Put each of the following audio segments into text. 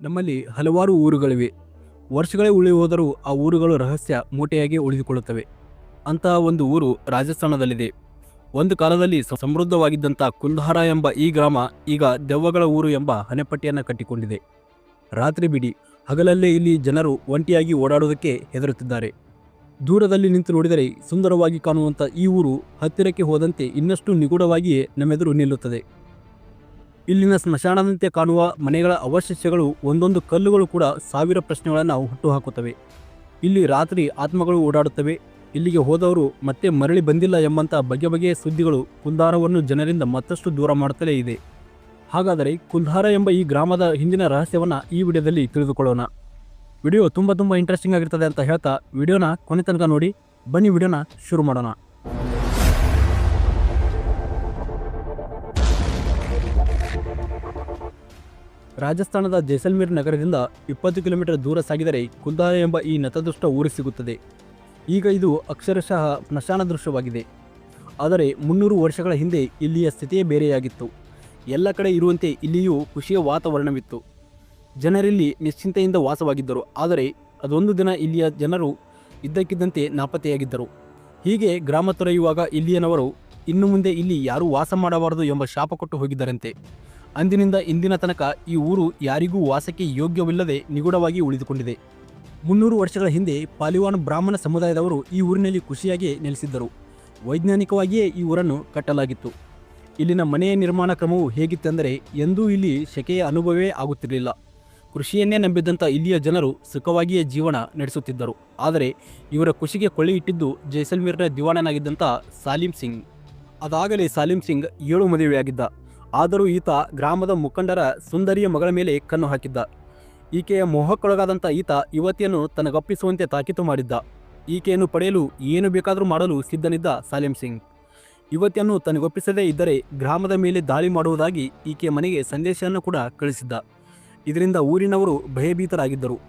ನಮ್ಮಲ್ಲಿ ಹಲವಾರು ಊರುಗಳಿವೆ. ವರ್ಷಗಳೇ ಉಳಿ ಹೋದರೂ ಆ ಊರುಗಳು ರಹಸ್ಯ ಮೂಟೆಯಾಗಿ ಉಳಿದುಕೊಳ್ಳುತ್ತವೆ. ಅಂತಹ ಒಂದು ಊರು ರಾಜಸ್ಥಾನದಲ್ಲಿದೆ. ಒಂದು ಕಾಲದಲ್ಲಿ ಸಮೃದ್ಧವಾಗಿದ್ದಂಥ ಕುಂದಹಾರ ಎಂಬ ಈ ಗ್ರಾಮ ಈಗ ದೆವ್ವಗಳ ಊರು ಎಂಬ ಹಣೆಪಟ್ಟಿಯನ್ನು ಕಟ್ಟಿಕೊಂಡಿದೆ. ರಾತ್ರಿ ಬಿಡಿ ಹಗಲಲ್ಲೇ ಇಲ್ಲಿ ಜನರು ಒಂಟಿಯಾಗಿ ಓಡಾಡುವುದಕ್ಕೆ ಹೆದರುತ್ತಿದ್ದಾರೆ. ದೂರದಲ್ಲಿ ನಿಂತು ನೋಡಿದರೆ ಸುಂದರವಾಗಿ ಕಾಣುವಂಥ ಈ ಊರು ಹತ್ತಿರಕ್ಕೆ ಹೋದಂತೆ ಇನ್ನಷ್ಟು ನಿಗೂಢವಾಗಿಯೇ ನಮ್ಮೆದುರು ನಿಲ್ಲುತ್ತದೆ. ಇಲ್ಲಿನ ಸ್ಮಶಾನದಂತೆ ಕಾಣುವ ಮನೆಗಳ ಅವಶೇಷಗಳು ಒಂದೊಂದು ಕಲ್ಲುಗಳು ಕೂಡ ಸಾವಿರ ಪ್ರಶ್ನೆಗಳನ್ನು ಹುಟ್ಟುಹಾಕುತ್ತವೆ. ಇಲ್ಲಿ ರಾತ್ರಿ ಆತ್ಮಗಳು ಓಡಾಡುತ್ತವೆ. ಇಲ್ಲಿಗೆ ಹೋದವರು ಮತ್ತೆ ಮರಳಿ ಬಂದಿಲ್ಲ ಎಂಬಂಥ ಬಗೆ ಬಗೆಯ ಸುದ್ದಿಗಳು ಕುಂದಾರವನ್ನು ಜನರಿಂದ ಮತ್ತಷ್ಟು ದೂರ ಮಾಡುತ್ತಲೇ ಇದೆ. ಹಾಗಾದರೆ ಕುಂದಾರ ಎಂಬ ಈ ಗ್ರಾಮದ ಹಿಂದಿನ ರಹಸ್ಯವನ್ನು ಈ ವಿಡಿಯೋದಲ್ಲಿ ತಿಳಿದುಕೊಳ್ಳೋಣ. ವಿಡಿಯೋ ತುಂಬ ತುಂಬ ಇಂಟ್ರೆಸ್ಟಿಂಗ್ ಆಗಿರ್ತದೆ ಅಂತ ಹೇಳ್ತಾ ವಿಡಿಯೋನ ಕೊನೆ ತನಕ ನೋಡಿ. ಬನ್ನಿ ವಿಡಿಯೋನ ಶುರು ಮಾಡೋಣ. ರಾಜಸ್ಥಾನದ ಜೈಸಲ್ಮೇರ್ ನಗರದಿಂದ ಇಪ್ಪತ್ತು ಕಿಲೋಮೀಟರ್ ದೂರ ಸಾಗಿದರೆ ಕುಂದಾರ ಎಂಬ ಈ ನತದೃಷ್ಟ ಊರು ಸಿಗುತ್ತದೆ. ಈಗ ಇದು ಅಕ್ಷರಶಃ ಸ್ಮಶಾನ ದೃಶ್ಯವಾಗಿದೆ ಆದರೆ ಮುನ್ನೂರು ವರ್ಷಗಳ ಹಿಂದೆ ಇಲ್ಲಿಯ ಸ್ಥಿತಿಯೇ ಬೇರೆಯಾಗಿತ್ತು. ಎಲ್ಲ ಕಡೆ ಇರುವಂತೆ ಇಲ್ಲಿಯೂ ಖುಷಿಯ ವಾತಾವರಣವಿತ್ತು. ಜನರಿಲ್ಲಿ ನಿಶ್ಚಿಂತೆಯಿಂದ ವಾಸವಾಗಿದ್ದರು. ಆದರೆ ಅದೊಂದು ದಿನ ಇಲ್ಲಿಯ ಜನರು ಇದ್ದಕ್ಕಿದ್ದಂತೆ ನಾಪತ್ತೆಯಾಗಿದ್ದರು. ಹೀಗೆ ಗ್ರಾಮ ತೊರೆಯುವಾಗ ಇಲ್ಲಿಯನವರು ಇನ್ನು ಮುಂದೆ ಇಲ್ಲಿ ಯಾರೂ ವಾಸ ಮಾಡಬಾರದು ಎಂಬ ಶಾಪ ಕೊಟ್ಟು ಹೋಗಿದ್ದರಂತೆ. ಅಂದಿನಿಂದ ಇಂದಿನ ತನಕ ಈ ಊರು ಯಾರಿಗೂ ವಾಸಕ್ಕೆ ಯೋಗ್ಯವಿಲ್ಲದೆ ನಿಗೂಢವಾಗಿ ಉಳಿದುಕೊಂಡಿದೆ. ಮುನ್ನೂರು ವರ್ಷಗಳ ಹಿಂದೆ ಪಾಲಿವಾನ್ ಬ್ರಾಹ್ಮಣ ಸಮುದಾಯದವರು ಈ ಊರಿನಲ್ಲಿ ಖುಷಿಯಾಗಿ ನೆಲೆಸಿದ್ದರು. ವೈಜ್ಞಾನಿಕವಾಗಿಯೇ ಈ ಊರನ್ನು ಕಟ್ಟಲಾಗಿತ್ತು. ಇಲ್ಲಿನ ಮನೆಯ ನಿರ್ಮಾಣ ಕ್ರಮವು ಹೇಗಿತ್ತೆಂದರೆ ಎಂದೂ ಇಲ್ಲಿ ಶೆಕೆಯ ಅನುಭವವೇ ಆಗುತ್ತಿರಲಿಲ್ಲ. ಕೃಷಿಯನ್ನೇ ನಂಬಿದ್ದಂಥ ಇಲ್ಲಿಯ ಜನರು ಸುಖವಾಗಿಯೇ ಜೀವನ ನಡೆಸುತ್ತಿದ್ದರು. ಆದರೆ ಇವರ ಖುಷಿಗೆ ಕೊಳ್ಳಿ ಇಟ್ಟಿದ್ದು ಜೈಸಲ್ಮೇರ್ನ ದಿವಾಣನಾಗಿದ್ದಂಥ ಸಾಲಿಂ ಸಿಂಗ್. ಅದಾಗಲೇ ಸಾಲಿಂ ಸಿಂಗ್ ಏಳು ಮದುವೆಯಾಗಿದ್ದ. ಆದರೂ ಈತ ಗ್ರಾಮದ ಮುಖಂಡರ ಸುಂದರಿಯ ಮಗಳ ಮೇಲೆ ಕಣ್ಣು ಹಾಕಿದ್ದ. ಈಕೆಯ ಮೋಹಕ್ಕೊಳಗಾದಂಥ ಈತ ಯುವತಿಯನ್ನು ತನಗಪ್ಪಿಸುವಂತೆ ತಾಕೀತು ಮಾಡಿದ್ದ. ಈಕೆಯನ್ನು ಪಡೆಯಲು ಏನು ಬೇಕಾದರೂ ಮಾಡಲು ಸಿದ್ಧನಿದ್ದ ಸಾಲಿಂ ಸಿಂಗ್. ಯುವತಿಯನ್ನು ತನಗೊಪ್ಪಿಸದೇ ಇದ್ದರೆ ಗ್ರಾಮದ ಮೇಲೆ ದಾಳಿ ಮಾಡುವುದಾಗಿ ಈಕೆಯ ಮನೆಗೆ ಸಂದೇಶವನ್ನು ಕೂಡ ಕಳಿಸಿದ್ದ. ಇದರಿಂದ ಊರಿನವರು ಭಯಭೀತರಾಗಿದ್ದರು.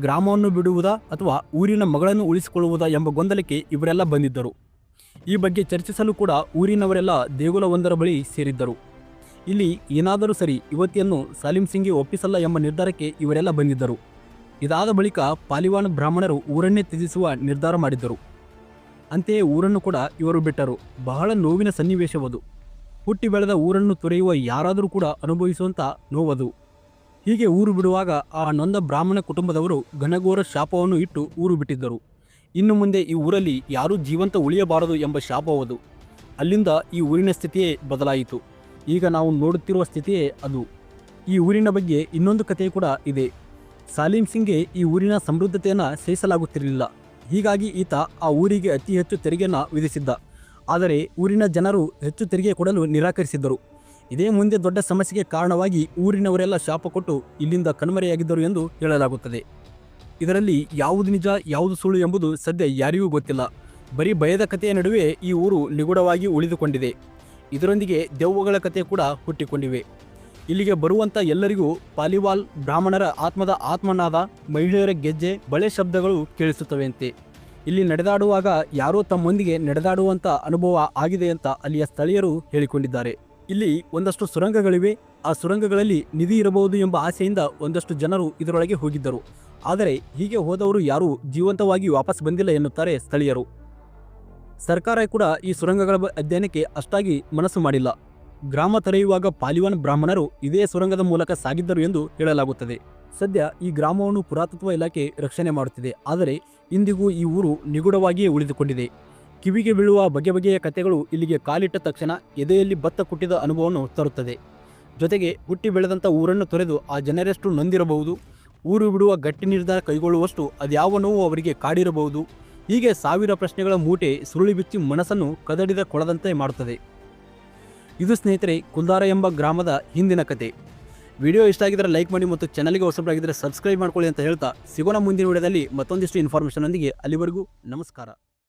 ಗ್ರಾಮವನ್ನು ಬಿಡುವುದಾ ಅಥವಾ ಊರಿನ ಮಗಳನ್ನು ಉಳಿಸಿಕೊಳ್ಳುವುದಾ ಎಂಬ ಗೊಂದಲಕ್ಕೆ ಇವರೆಲ್ಲ ಬಂದಿದ್ದರು. ಈ ಬಗ್ಗೆ ಚರ್ಚಿಸಲು ಕೂಡ ಊರಿನವರೆಲ್ಲ ದೇಗುಲವೊಂದರ ಬಳಿ ಸೇರಿದ್ದರು. ಇಲ್ಲಿ ಏನಾದರೂ ಸರಿ ಯುವತಿಯನ್ನು ಸಾಲಿಂ ಸಿಂಗ್ಗೆ ಒಪ್ಪಿಸಲ್ಲ ಎಂಬ ನಿರ್ಧಾರಕ್ಕೆ ಇವರೆಲ್ಲ ಬಂದಿದ್ದರು. ಇದಾದ ಬಳಿಕ ಪಾಲಿವಾನ್ ಬ್ರಾಹ್ಮಣರು ಊರನ್ನೇ ತ್ಯಜಿಸುವ ನಿರ್ಧಾರ ಮಾಡಿದ್ದರು. ಅಂತೆಯೇ ಊರನ್ನು ಕೂಡ ಇವರು ಬಿಟ್ಟರು. ಬಹಳ ನೋವಿನ ಸನ್ನಿವೇಶವದು. ಹುಟ್ಟಿ ಬೆಳೆದ ಊರನ್ನು ತೊರೆಯುವ ಯಾರಾದರೂ ಕೂಡ ಅನುಭವಿಸುವಂಥ ನೋವದು. ಹೀಗೆ ಊರು ಬಿಡುವಾಗ ಆ ನೊಂದ ಬ್ರಾಹ್ಮಣ ಕುಟುಂಬದವರು ಘನಘೋರ ಶಾಪವನ್ನು ಇಟ್ಟು ಊರು ಬಿಟ್ಟಿದ್ದರು. ಇನ್ನು ಮುಂದೆ ಈ ಊರಲ್ಲಿ ಯಾರೂ ಜೀವಂತ ಉಳಿಯಬಾರದು ಎಂಬ ಶಾಪವದು. ಅಲ್ಲಿಂದ ಈ ಊರಿನ ಸ್ಥಿತಿಯೇ ಬದಲಾಯಿತು. ಈಗ ನಾವು ನೋಡುತ್ತಿರುವ ಸ್ಥಿತಿಯೇ ಅದು. ಈ ಊರಿನ ಬಗ್ಗೆ ಇನ್ನೊಂದು ಕಥೆ ಕೂಡ ಇದೆ. ಸಾಲಿಂ ಸಿಂಗ್ಗೆ ಈ ಊರಿನ ಸಮೃದ್ಧತೆಯನ್ನು ಸಹಿಸಲಾಗುತ್ತಿರಲಿಲ್ಲ ಹೀಗಾಗಿ ಈತ ಆ ಊರಿಗೆ ಅತಿ ಹೆಚ್ಚು ತೆರಿಗೆಯನ್ನು ವಿಧಿಸಿದ್ದ. ಆದರೆ ಊರಿನ ಜನರು ಹೆಚ್ಚು ತೆರಿಗೆ ಕೊಡಲು ನಿರಾಕರಿಸಿದ್ದರು. ಇದೇ ಮುಂದೆ ದೊಡ್ಡ ಸಮಸ್ಯೆಗೆ ಕಾರಣವಾಗಿ ಊರಿನವರೆಲ್ಲ ಶಾಪ ಕೊಟ್ಟು ಇಲ್ಲಿಂದ ಕಣ್ಮರೆಯಾಗಿದ್ದರು ಎಂದು ಹೇಳಲಾಗುತ್ತದೆ. ಇದರಲ್ಲಿ ಯಾವುದು ನಿಜ, ಯಾವುದು ಸುಳ್ಳು ಎಂಬುದು ಸದ್ಯ ಯಾರಿಗೂ ಗೊತ್ತಿಲ್ಲ. ಬರೀ ಭಯದ ಕಥೆಯ ನಡುವೆ ಈ ಊರು ನಿಗೂಢವಾಗಿ ಉಳಿದುಕೊಂಡಿದೆ. ಇದರೊಂದಿಗೆ ದೆವ್ವಗಳ ಕಥೆ ಕೂಡ ಹುಟ್ಟಿಕೊಂಡಿವೆ. ಇಲ್ಲಿಗೆ ಬರುವಂಥ ಎಲ್ಲರಿಗೂ ಪಾಲಿವಾಲ್ ಬ್ರಾಹ್ಮಣರ ಆತ್ಮದ ಆತ್ಮನಾದ ಮಹಿಳೆಯರ ಗೆಜ್ಜೆ ಬಳೆ ಶಬ್ದಗಳು ಕೇಳಿಸುತ್ತವೆಯಂತೆ. ಇಲ್ಲಿ ನಡೆದಾಡುವಾಗ ಯಾರೋ ತಮ್ಮೊಂದಿಗೆ ನಡೆದಾಡುವಂಥ ಅನುಭವ ಆಗಿದೆ ಅಂತ ಅಲ್ಲಿಯ ಸ್ಥಳೀಯರು ಹೇಳಿಕೊಂಡಿದ್ದಾರೆ. ಇಲ್ಲಿ ಒಂದಷ್ಟು ಸುರಂಗಗಳಿವೆ. ಆ ಸುರಂಗಗಳಲ್ಲಿ ನಿಧಿ ಇರಬಹುದು ಎಂಬ ಆಸೆಯಿಂದ ಒಂದಷ್ಟು ಜನರು ಇದರೊಳಗೆ ಹೋಗಿದ್ದರು. ಆದರೆ ಹೀಗೆ ಹೋದವರು ಯಾರೂ ಜೀವಂತವಾಗಿ ವಾಪಸ್ ಬಂದಿಲ್ಲ ಎನ್ನುತ್ತಾರೆ ಸ್ಥಳೀಯರು. ಸರ್ಕಾರ ಕೂಡ ಈ ಸುರಂಗಗಳ ಅಧ್ಯಯನಕ್ಕೆ ಅಷ್ಟಾಗಿ ಮನಸ್ಸು ಮಾಡಿಲ್ಲ. ಗ್ರಾಮ ತೆರೆಯುವಾಗ ಪಾಲಿವಾನ್ ಬ್ರಾಹ್ಮಣರು ಇದೇ ಸುರಂಗದ ಮೂಲಕ ಸಾಗಿದ್ದರು ಎಂದು ಹೇಳಲಾಗುತ್ತದೆ. ಸದ್ಯ ಈ ಗ್ರಾಮವನ್ನು ಪುರಾತತ್ವ ಇಲಾಖೆ ರಕ್ಷಣೆ ಮಾಡುತ್ತಿದೆ. ಆದರೆ ಇಂದಿಗೂ ಈ ಊರು ನಿಗೂಢವಾಗಿಯೇ ಉಳಿದುಕೊಂಡಿದೆ. ಕಿವಿಗೆ ಬೀಳುವ ಬಗೆ ಬಗೆಯ ಕಥೆಗಳು ಇಲ್ಲಿಗೆ ಕಾಲಿಟ್ಟ ತಕ್ಷಣ ಎದೆಯಲ್ಲಿ ಭತ್ತ ಕುಟ್ಟಿದ ಅನುಭವವನ್ನು ತರುತ್ತದೆ. ಜೊತೆಗೆ ಹುಟ್ಟಿ ಬೆಳೆದಂಥ ಊರನ್ನು ತೊರೆದು ಆ ಜನರೆಷ್ಟು ನೊಂದಿರಬಹುದು. ಊರು ಬಿಡುವ ಗಟ್ಟಿ ನಿರ್ಧಾರ ಕೈಗೊಳ್ಳುವಷ್ಟು ಅದ್ಯಾವ ನೋವು ಅವರಿಗೆ ಕಾಡಿರಬಹುದು. ಹೀಗೆ ಸಾವಿರ ಪ್ರಶ್ನೆಗಳ ಮೂಟೆ ಸುರುಳಿ ಬಿಚ್ಚಿ ಮನಸ್ಸನ್ನು ಕದಡಿದ ಕೊಳದಂತೆ ಮಾಡುತ್ತದೆ. ಇದು ಸ್ನೇಹಿತರೆ, ಕುಲ್ದಾರ ಎಂಬ ಗ್ರಾಮದ ಹಿಂದಿನ ಕತೆ. ವಿಡಿಯೋ ಇಷ್ಟ ಆಗಿದ್ದರೆ ಲೈಕ್ ಮಾಡಿ ಮತ್ತು ಚಾನಲ್ಗೆ ಹೊಸಬರಾಗಿದ್ದರೆ ಸಬ್ಸ್ಕ್ರೈಬ್ ಮಾಡ್ಕೊಳ್ಳಿ ಅಂತ ಹೇಳ್ತಾ ಸಿಗೋಣ ಮುಂದಿನ ವಿಡಿಯೋದಲ್ಲಿ ಮತ್ತೊಂದಿಷ್ಟು ಇನ್ಫಾರ್ಮೇಷನ್ ಒಂದಿಗೆ ಅಲ್ಲಿವರೆಗೂ ನಮಸ್ಕಾರ.